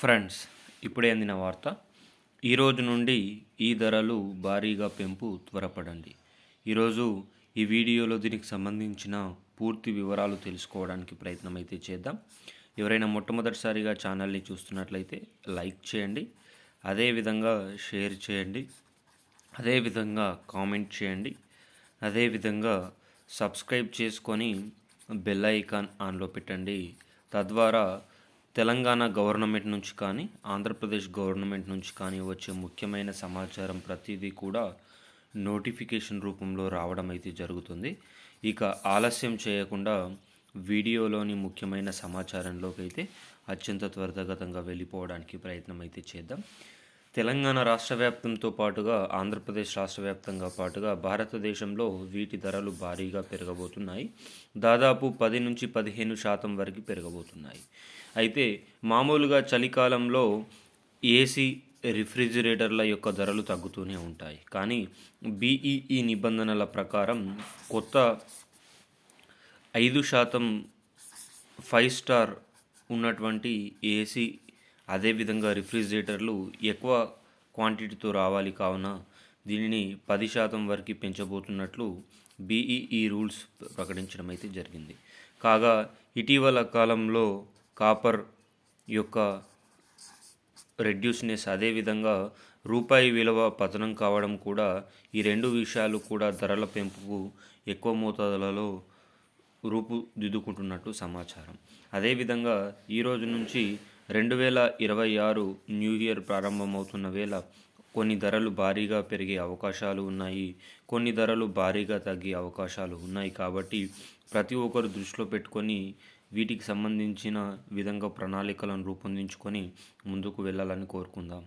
Friends ఇప్పుడే అందిన వార్త. ఈరోజు నుండి ఈ ధరలు భారీగా పెంపు త్వరపడండి. ఈరోజు ఈ వీడియోలో దీనికి సంబంధించిన పూర్తి వివరాలు తెలుసుకోవడానికి ప్రయత్నం అయితే చేద్దాం. ఎవరైనా మొట్టమొదటిసారిగా ఛానల్ని చూస్తున్నట్లయితే లైక్ చేయండి. అదేవిధంగా షేర్ చేయండి. అదేవిధంగా కామెంట్ చేయండి. అదేవిధంగా సబ్స్క్రైబ్ చేసుకొని బెల్ ఐకాన్ ఆన్లో పెట్టండి. తద్వారా తెలంగాణ గవర్నమెంట్ నుంచి కానీ ఆంధ్రప్రదేశ్ గవర్నమెంట్ నుంచి కానీ వచ్చే ముఖ్యమైన సమాచారం ప్రతిదీ కూడా నోటిఫికేషన్ రూపంలో రావడం అయితే జరుగుతుంది. ఇక ఆలస్యం చేయకుండా వీడియోలోని ముఖ్యమైన సమాచారంలోకి అయితే అత్యంత త్వరితగతంగా వెళ్ళిపోవడానికి ప్రయత్నం అయితే చేద్దాం. తెలంగాణ రాష్ట్ర వ్యాప్తంతో పాటుగా ఆంధ్రప్రదేశ్ రాష్ట్ర వ్యాప్తంగా పాటుగా భారతదేశంలో వీటి ధరలు భారీగా పెరగబోతున్నాయి. దాదాపు పది నుంచి పదిహేను శాతం వరకు పెరగబోతున్నాయి. అయితే మామూలుగా చలికాలంలో ఏసీ రిఫ్రిజిరేటర్ల యొక్క ధరలు తగ్గుతూనే ఉంటాయి. కానీ బీఈఈ నిబంధనల ప్రకారం కొత్త ఐదు శాతం ఫైవ్ స్టార్ ఉన్నటువంటి ఏసీ అదేవిధంగా రిఫ్రిజిరేటర్లు ఎక్కువ క్వాంటిటీతో రావాలి కావున దీనిని పది శాతం వరకు పెంచబోతున్నట్లు బీఈఈ రూల్స్ ప్రకటించడం అయితే జరిగింది. కాగా ఇటీవల కాలంలో కాపర్ యొక్క రెడ్యూస్నెస్ అదేవిధంగా రూపాయి విలువ పతనం కావడం కూడా ఈ రెండు విషయాలు కూడా ధరల పెంపుకు ఎక్కువ మోతాదులలో రూపుదిద్దుకుంటున్నట్టు సమాచారం. అదేవిధంగా ఈరోజు నుంచి రెండు వేల ఇరవై ఆరు న్యూ ఇయర్ ప్రారంభమవుతున్న వేళ కొన్ని ధరలు భారీగా పెరిగే అవకాశాలు ఉన్నాయి. కొన్ని ధరలు భారీగా తగ్గే అవకాశాలు ఉన్నాయి కాబట్టి ప్రతి ఒక్కరు దృష్టిలో పెట్టుకొని వీటికి సంబంధించిన విధంగా ప్రణాళికలను రూపొందించుకొని ముందుకు వెళ్ళాలని కోరుకుందాం.